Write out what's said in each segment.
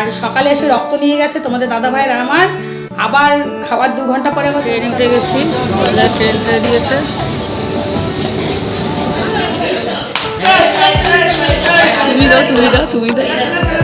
আর সকালে এসে রক্ত নিয়ে গেছে তোমাদের দাদা ভাইয়ের আর আমার। আবার খাওয়ার দু ঘণ্টা পরে আমার ট্রেনে উঠে গেছি। ট্রেন ছেড়ে দিয়েছে। তুমি দাও তুমি দাও তুমি দাও।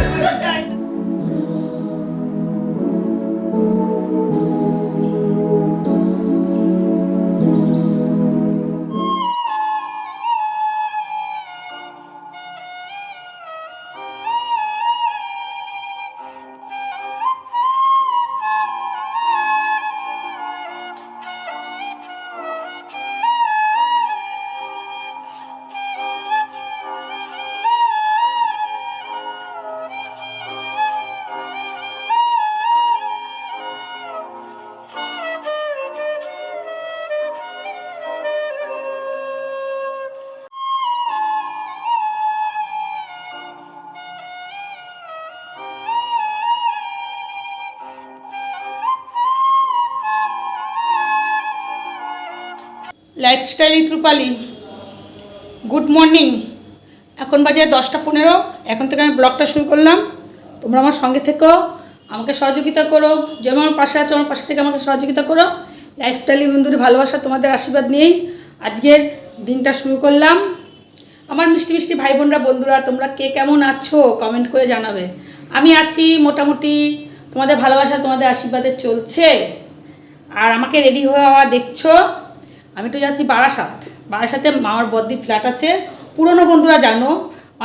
লাইফস্টাইল রূপালি গুড মর্নিং এখন বাজে দশটা পনেরো। এখন থেকে আমি ব্লগটা শুরু করলাম। তোমরা আমার সঙ্গে থেকো। আমাকে সহযোগিতা করো। যেমন আমার পাশে আছো, আমার পাশে থেকে আমাকে সহযোগিতা করো। লাইফস্টাইল বন্ধুর ভালোবাসা, তোমাদের আশীর্বাদ নিয়েই আজকের দিনটা শুরু করলাম। আমার মিষ্টি মিষ্টি ভাই বোনরা, বন্ধুরা, তোমরা কে কেমন আছো? কমেন্ট করে জানাবে। আমি আছি মোটামুটি, তোমাদের ভালোবাসা, তোমাদের আশীর্বাদে চলছে। আর আমাকে রেডি হওয়া দেখছ। আমি তো যাচ্ছি বারাসাত। বারাসাতে মামার বদ্বীপ ফ্ল্যাট আছে। পুরনো বন্ধুরা জানো,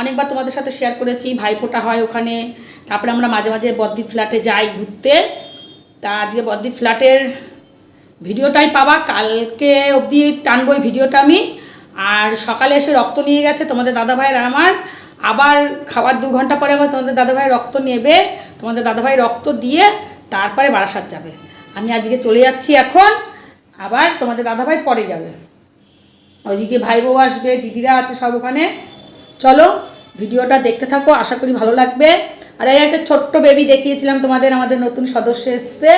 অনেকবার তোমাদের সাথে শেয়ার করেছি, ভাইফোঁটা হয় ওখানে। তারপরে আমরা মাঝে মাঝে বদ্বীপ ফ্ল্যাটে যাই ঘুরতে। তা আজকে বদ্বীপ ফ্ল্যাটের ভিডিওটাই পাবা। কালকে অবধি টানবো ভিডিওটা আমি। আর সকালে এসে রক্ত নিয়ে গেছে তোমাদের দাদা ভাইয়ের আমার। আবার খাওয়ার দু ঘণ্টা পরে আবার তোমাদের দাদা ভাই রক্ত নেবে। তোমাদের দাদা ভাই রক্ত দিয়ে তারপরে বারাসাত যাবে। আমি আজকে চলে যাচ্ছি এখন। আবার তোমাদের দাদা ভাই পরে যাবে। ওইদিকে ভাই বউ আসবে, দিদিরা আছে সব ওখানে। চলো, ভিডিওটা দেখতে থাকো, আশা করি ভালো লাগবে। আর এই একটা ছোট্ট বেবি দেখিয়েছিলাম তোমাদের, আমাদের নতুন সদস্য এসছে।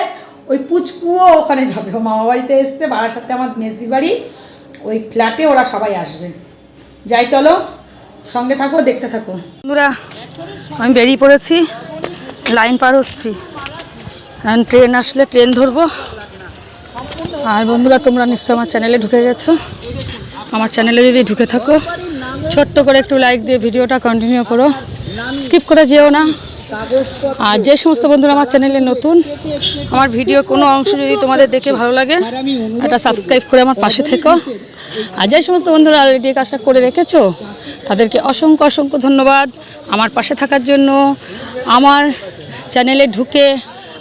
ওই পুচকুও ওখানে যাবে, ও মামা বাড়িতে এসছে বাড়ার সাথে আমার মেসি বাড়ি। ওই ফ্ল্যাটে ওরা সবাই আসবে। যাই চলো, সঙ্গে থাকো, দেখতে থাকো। বন্ধুরা, আমি বেরিয়ে পড়েছি, লাইন পার হচ্ছি। ট্রেন আসলে ট্রেন ধরবো। আর বন্ধুরা, তোমরা নিশ্চয় আমার চ্যানেলে ঢুকে গেছো। আমার চ্যানেলে যদি ঢুকে থাকো, ছোট্ট করে একটু লাইক দিয়ে ভিডিওটা কন্টিনিউ করো। স্কিপ করে যেও না। আর যে সমস্ত বন্ধুরা আমার চ্যানেলে নতুন, আমার ভিডিওর কোনো অংশ যদি তোমাদের দেখে ভালো লাগে এটা সাবস্ক্রাইব করে আমার পাশে থেকো। আর যে সমস্ত বন্ধুরা অলরেডি কাজটা করে রেখেছো, তাদেরকে অসংখ্য অসংখ্য ধন্যবাদ আমার পাশে থাকার জন্য। আমার চ্যানেলে ঢুকে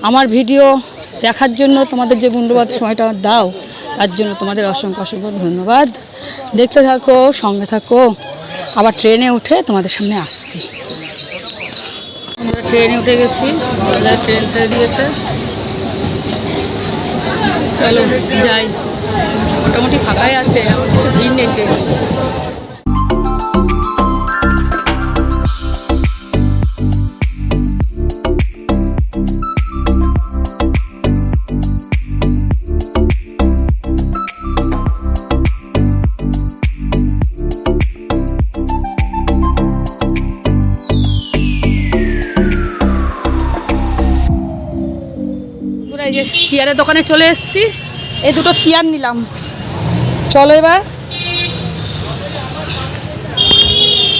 আমার ভিডিও দেখার জন্য তোমাদের যে মূল্যবাদ সময়টা দাও, তার জন্য তোমাদের অসংখ্য অসংখ্য ধন্যবাদ। দেখতে থাকো, সঙ্গে থাকো। আবার ট্রেনে উঠে তোমাদের সামনে আসছি। আমরা ট্রেনে উঠে গেছি। ট্রেন ছেড়ে দিয়েছে। চলো, যাই। মোটামুটি ফাঁকাই আছে, এখন কিছু ভিড় নেই ট্রেনে। চেয়ারের দোকানে চলে এসেছি। এই দুটো চেয়ার নিলাম। চলো এবার।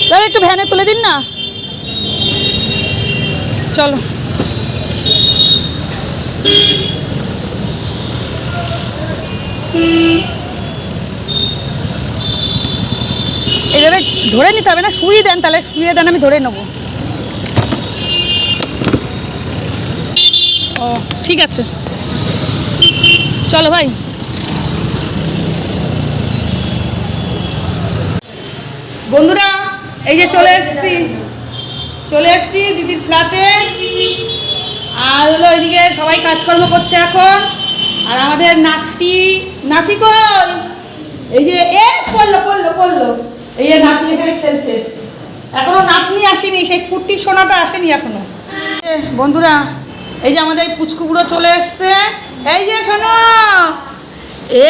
দাদা, একটু ভ্যানে তুলে দিন না। চলো। এইভাবে ধরে নিতে হবে না শুয়ে দেন, তাহলে শুয়ে দেন, আমি ধরে নেব। ও, ঠিক আছে। চলো ভাই। বন্ধুরা, এই যে চলে এসছি। চলে এসছি দিদির ফ্ল্যাটে আর হলো ওইদিকে সবাই কাজকর্ম করছে এখন। আর আমাদের নাতি নাতি কই? এই যে, এ, পড়ল পড়ল পড়ল। এই যে নাতি এখানে খেলছে। এখনও নাতনি আসেনি, সেই কুর্তি সোনাটা আসেনি এখনও। বন্ধুরা, এই যে আমাদের পুচকুগুলো চলে এসছে। এই যে শোনো।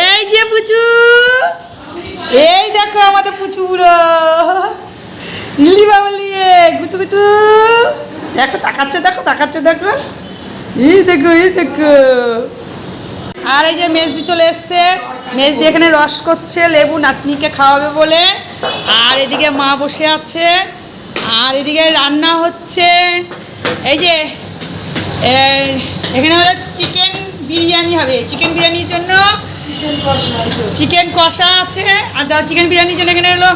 এই যে পুচু। এই দেখো আমাদের পুচুগুলো লিলি বাবলিয়ে গুতু গুতু, দেখো, তাকাচ্ছে দেখো তাকাচ্ছে, দেখো। এই দেখো এই দেখো। আর এই যে মেজদি চলে এসছে। মেজদি এখানে রস করছে, লেবু নাতনিকে খাওয়াবে বলে। আর এদিকে মা বসে আছে। আর এদিকে রান্না হচ্ছে। এই যে এখানে হলো চিকেন বিরিয়ানি হবে। চিকেন বিরিয়ানির জন্য চিকেন কষা আছে আর চিকেন বিরিয়ানির জন্য এখানে হলো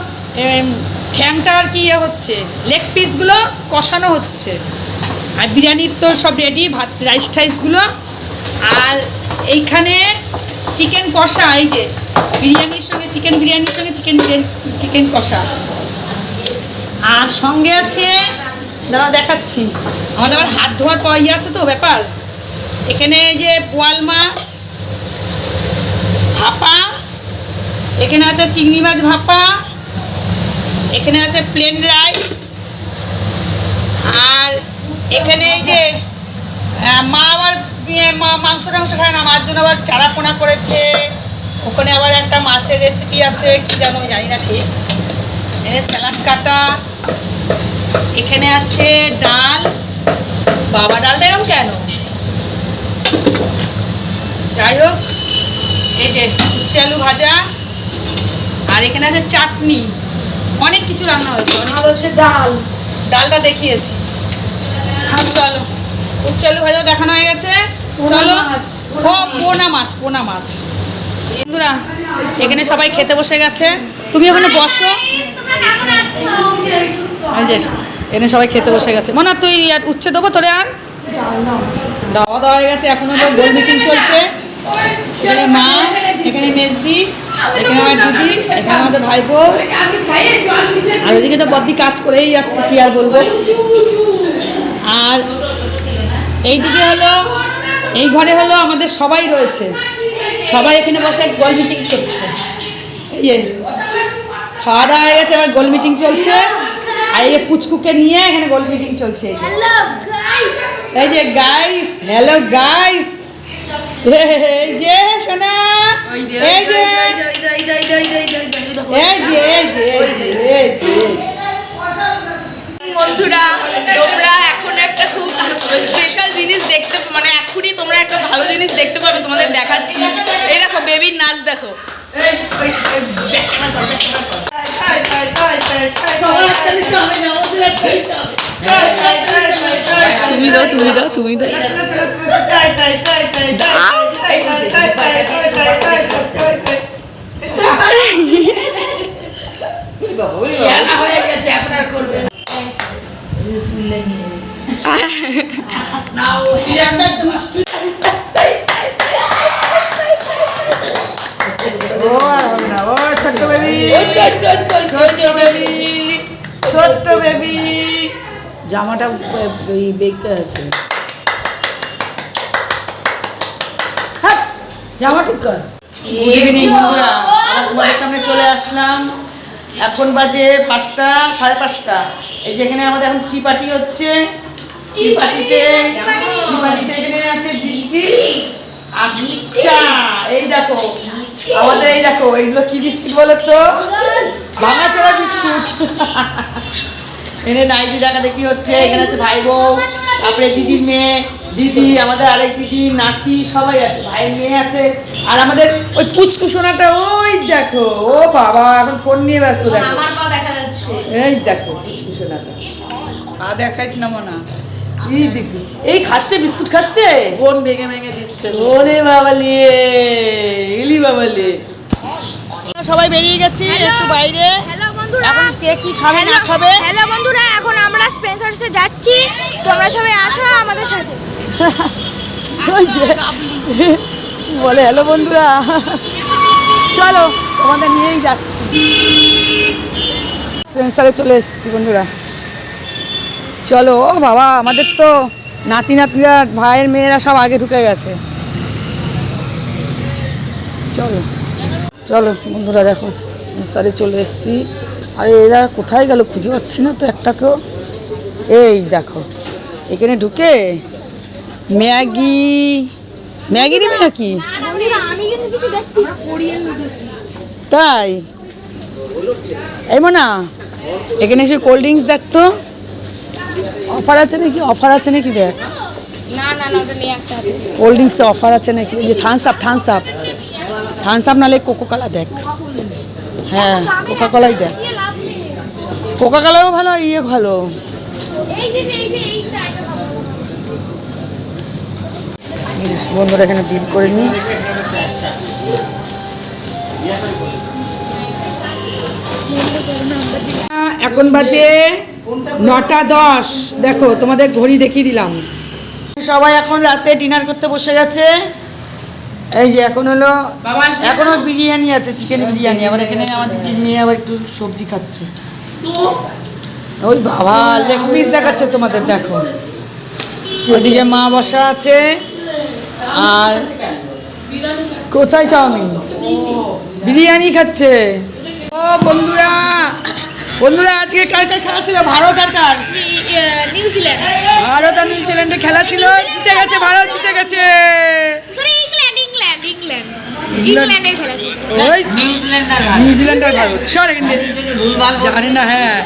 ঠ্যাংটা আর কি ইয়ে হচ্ছে লেগ পিসগুলো কষানো হচ্ছে। আর বিরিয়ানির তো সব রেডি ভাত রাইস টাইসগুলো আর এইখানে চিকেন কষা এই যে বিরিয়ানির সঙ্গে চিকেন বিরিয়ানির সঙ্গে চিকেন বিরিয়ানি চিকেন কষা। আর সঙ্গে আছে দাদা দেখাচ্ছি। আমাদের আবার হাত ধোয়ার পাওয়া ইয়ে আছে তো ব্যাপার। এখানে এই যে পোয়াল মাছ ভাপা এখানে আছে চিংড়ি মাছ ভাপা এখানে আছে প্লেন রাইস আর এখানে এই যে মা আবার ইয়ে, মাংস টাংস খায় না মার জন্য আবার চারা পোনা করেছে। ওখানে আবার একটা মাছের রেসিপি আছে কি জানো আমি জানি না ঠিক। এখানে স্যালাড কাটা। এখানে আছে ডাল। বাবা ডালটা এরকম কেন? যাই হোক এই যে উচ্ছে আলু ভাজা আর এখানে আছে চাটনি। অনেক কিছু রান্না হয়েছে অনেক হচ্ছে ডাল। ডালটা দেখিয়েছি। চলো উচ্ছে আলু ভাজা দেখানো হয়ে গেছে। চলো। ও পোনা মাছ পোনা মাছ। বন্ধুরা এখানে সবাই খেতে বসে গেছে। তুমি ওখানে বসো। এই যে এখানে সবাই খেতে বসে গেছে। মনে তুই আর উচ্ছে দেবো তোরে আর? দাওয়া দেওয়া হয়ে গেছে, এখন হলো গোল মিটিং চলছে। এখানে মা, এখানে মেজদি, এখানে আমার দিদি, এখানে আমাদের ভাইপো। আর ওইদিকে তো বদ্দি কাজ করেই যাচ্ছে, কি আর বলব। আর এইদিকে হলো, এই ঘরে হলো আমাদের সবাই রয়েছে। সবাই এখানে বসে গোল মিটিং করছে। এই খাওয়া দাওয়া হয়ে গেছে আমার গোল মিটিং চলছে। আর এই যে পুচকুকে নিয়ে এখানে গোল মিটিং চলছে। এই যে। গাইস হ্যালো গাইস এই যে সোনা এই যে এই যে এই যে এই যে এই যে বন্ধুরা তোমরা এখন একটা খুব স্পেশাল জিনিস দেখতে মানে এখনই তোমরা একটা ভালো জিনিস দেখতে পাবে তোমাদের দেখাচ্ছি এই দেখো বেবির নাচ দেখো তুমি দাও তুমি দাও তুমি দাও। ছোট্ট বেবি। ছোট্ট বেবি জামাটা বেঁকে আছে। হাট, জামা ঠিক কর। গুড ইভিনিং বন্ধুরা। তোমাদের সামনে চলে আসলাম। এখন বাজে পাঁচটা সাড়ে পাঁচটা। এই যেখানে আমাদের এখন টি পার্টি হচ্ছে। টি পার্টিতে টি পার্টিতে এখানে আছে বিস্কিট আর চা। এই দেখো আমাদের এই দেখো এইগুলো কি বিস্কিট বলো তো ভাঙাচোরা বিস্কুট এখানে নাইটি দেখা দেখি হচ্ছে? এখানে আছে ভাই বউ তারপরে দিদির মেয়ে দিদি আমাদের আরেক দিদি নাতি সবাই আছে ভাইয়ের মেয়ে আছে। আর আমাদের ওই পুচকু সোনাটা ওই দেখো ও বাবা এখন ফোন নিয়ে ব্যস্ত দেখো। পা দেখা যাচ্ছে। এই দেখো পুচকু সোনাটা। আ দেখাইছ না মনা। এই দেখি এই খাচ্ছে বিস্কুট খাচ্ছে? বোন ভেঙে ভেঙে দিচ্ছে। ওরে বাবালি ইলি বাবালি। সবাই বেরিয়ে গেছি একটু বাইরে। হ্যালো বন্ধুরা। এখন কে কি খাবে না খাবে? হ্যালো বন্ধুরা এখন আমরা স্পেন্সার্সে যাচ্ছি। তোমরা সবাই আসো আমাদের সাথে। বলে হ্যালো বন্ধুরা চলো তোমাদের নিয়েই যাচ্ছি। স্পেন্সারে চলে এসেছি বন্ধুরা। চলো ও বাবা আমাদের তো নাতি নাতনিরা ভাইয়ের মেয়েরা সব আগে ঢুকে গেছে। চলো চলো বন্ধুরা দেখো স্পেন্সারে চলে এসেছি। আরে এরা কোথায় গেল খুঁজে পাচ্ছি না তো একটাকেও। এই দেখো, এখানে ঢুকে ম্যাগি ম্যাগি নেবে নাকি? তাই? এই মনা, এখানে এসে কোল্ড ড্রিঙ্কস দেখতো অফার আছে নাকি? অফার আছে নাকি দেখ। না না না একটা। কোল্ড ড্রিঙ্কসে অফার আছে নাকি? এই যে Thums Up Thums Up Thums Up নাহলে কোকো কোলা দেখ। হ্যাঁ কোকা দেখ। কোকা কোলাও ভালো ইয়ে ভালো। বন্ধুরা এখানে বিল করে নিই। এখন বাজে নটা দশ। দেখো তোমাদের ঘড়ি দেখিয়ে দিলাম। সবাই এখন রাতে ডিনার করতে বসে গেছে। এই যে এখন হলো এখনও বিরিয়ানি আছে চিকেন বিরিয়ানি। আবার এখানে আমার দিদির মেয়ে আবার একটু সবজি খাচ্ছে। ওই বাবা লেগ পিস দেখাচ্ছে তোমাদের দেখো। ওইদিকে মা বসা আছে আর কোথায় চাউমিন? বিরিয়ানি খাচ্ছে। ও বন্ধুরা বন্ধুরা আজকে কার কার খেলা ছিল? ভারত আর কার? নিউজিল্যান্ড ভারত আর নিউজিল্যান্ডের খেলা ছিল জিতে গেছে ভারত জিতে গেছে। England England England. ইংল্যান্ডের খেলা ওই নিউজিল্যান্ড আর ভারত সর এখান থেকে। জানি না হ্যাঁ।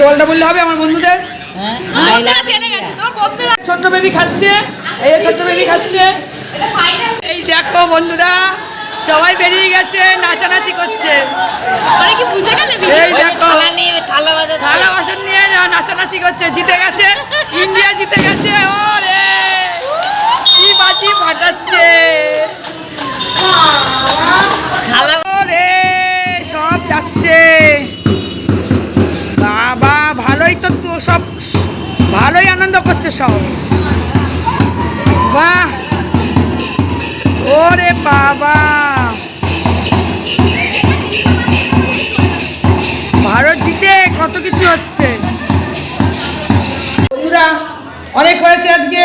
দলটা বললে হবে আমার বন্ধুদের? বন্ধুরা ছোট্ট বেবি খাচ্ছে। এই ছোট্ট বেবি খাচ্ছে। এই দেখো বন্ধুরা সবাই বেরিয়ে গেছে নাচানাচি করছে। মানে কি বুঝে গেলে এই দেখো থালা বাসন নিয়ে নাচানাচি করছে জিতে গেছে। ইন্ডিয়া করছে সব। বাহ! ওরে বাবা! ভারত জিতে কত কিছু হচ্ছে। বন্ধুরা, অনেক হয়েছে আজকে।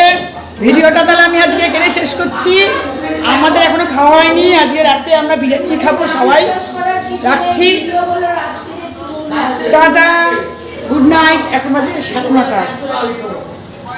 ভিডিওটা তাহলে আমি আজকে এখানে শেষ করছি। আমাদের এখনও খাওয়া হয়নি। আজকে রাতে আমরা বিরিয়ানি খাব সবাই। রাখছি। টাটা। Good night. এখন বাজে সাড়ে